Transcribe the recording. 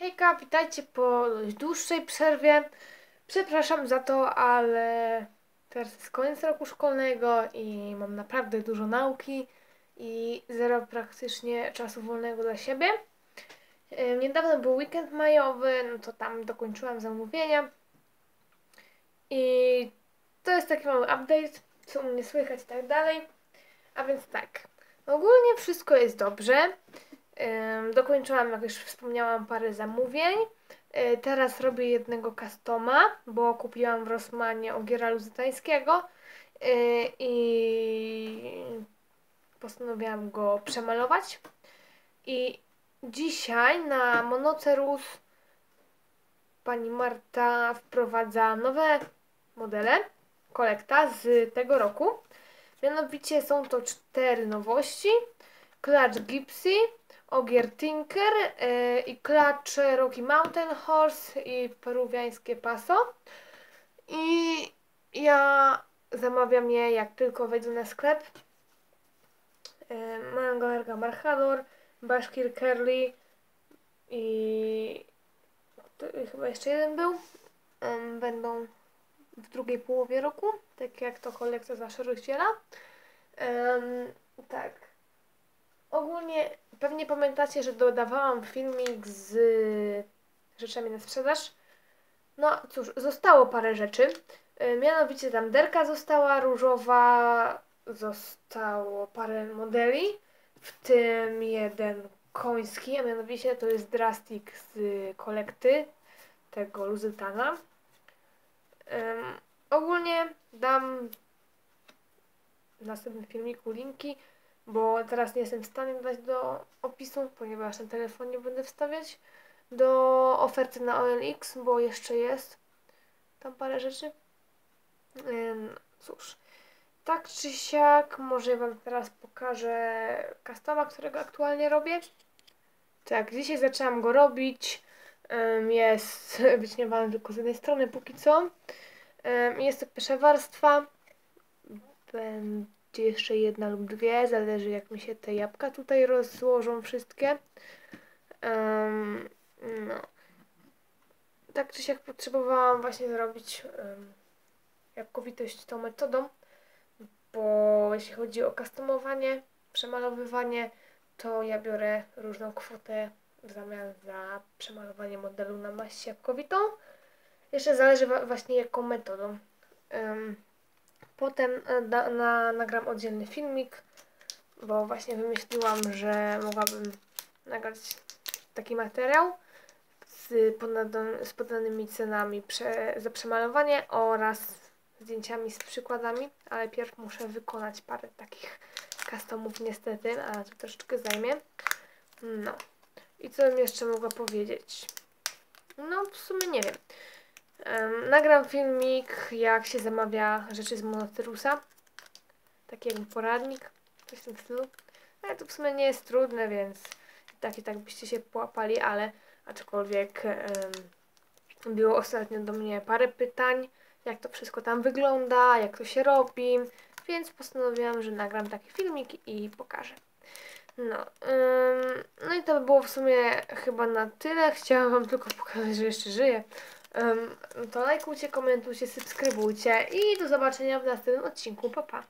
Hejka, witajcie po dłuższej przerwie. Przepraszam za to, ale teraz jest koniec roku szkolnego i mam naprawdę dużo nauki i zero praktycznie czasu wolnego dla siebie. Niedawno był weekend majowy, no to tam dokończyłam zamówienia. I to jest taki mały update, co u mnie słychać i tak dalej. A więc tak, ogólnie wszystko jest dobrze. Dokończyłam, jak już wspomniałam, parę zamówień. Y, Teraz robię jednego customa, bo kupiłam w Rossmanie ogiera luzytańskiego y, i postanowiłam go przemalować. I dzisiaj na Monocerus pani Marta wprowadza nowe modele, kolekta z tego roku. Mianowicie są to cztery nowości. Clutch Gypsy, Ogier Tinker yy, i Clutch Rocky Mountain Horse i peruwiańskie Paso. I ja zamawiam je jak tylko wejdę na sklep. Yy, Erga Marchador, Bashkir Curly i chyba jeszcze jeden był. Ym, będą w drugiej połowie roku, tak jak to kolekcja zawsze rozdziela. Tak. Ogólnie pewnie pamiętacie, że dodawałam filmik z rzeczami na sprzedaż. No cóż, zostało parę rzeczy. Yy, Mianowicie tam derka została różowa, zostało parę modeli, w tym jeden koński, a mianowicie to jest Drastic z kolekty tego Luzytana. Ym, ogólnie dam w następnym filmiku linki, bo teraz nie jestem w stanie dać do opisu, ponieważ na telefonie będę wstawiać do oferty na OLX, bo jeszcze jest tam parę rzeczy. Cóż, tak czy siak, może Wam teraz pokażę customa, którego aktualnie robię. Tak, dzisiaj zaczęłam go robić. Jest wyśniewany tylko z jednej strony póki co. Jest to pierwsza warstwa. Będzie jeszcze jedna lub dwie, zależy jak mi się te jabłka tutaj rozłożą wszystkie. Ym, no. Tak czy siak potrzebowałam właśnie zrobić ym, jabłkowitość tą metodą, bo jeśli chodzi o customowanie, przemalowywanie, to ja biorę różną kwotę w zamian za przemalowanie modelu na maść jabłkowitą. Jeszcze zależy właśnie jaką metodą. Ym, potem e, na, na, nagram oddzielny filmik, bo właśnie wymyśliłam, że mogłabym nagrać taki materiał z, z podanymi cenami prze, za przemalowanie oraz zdjęciami z przykładami, ale pierw muszę wykonać parę takich customów niestety, a to troszeczkę zajmie. No. I co bym jeszcze mogła powiedzieć? No, w sumie nie wiem. Nagram filmik, jak się zamawia rzeczy z Monocerusa. Taki jakby poradnik, coś w tym stylu. Ale to w sumie nie jest trudne, więc tak i tak byście się połapali, ale aczkolwiek em, było ostatnio do mnie parę pytań, jak to wszystko tam wygląda, jak to się robi, więc postanowiłam, że nagram taki filmik i pokażę. No, ym, no i to by było w sumie chyba na tyle. Chciałam Wam tylko pokazać, że jeszcze żyję. To lajkujcie, komentujcie, subskrybujcie i do zobaczenia w następnym odcinku. Pa, pa.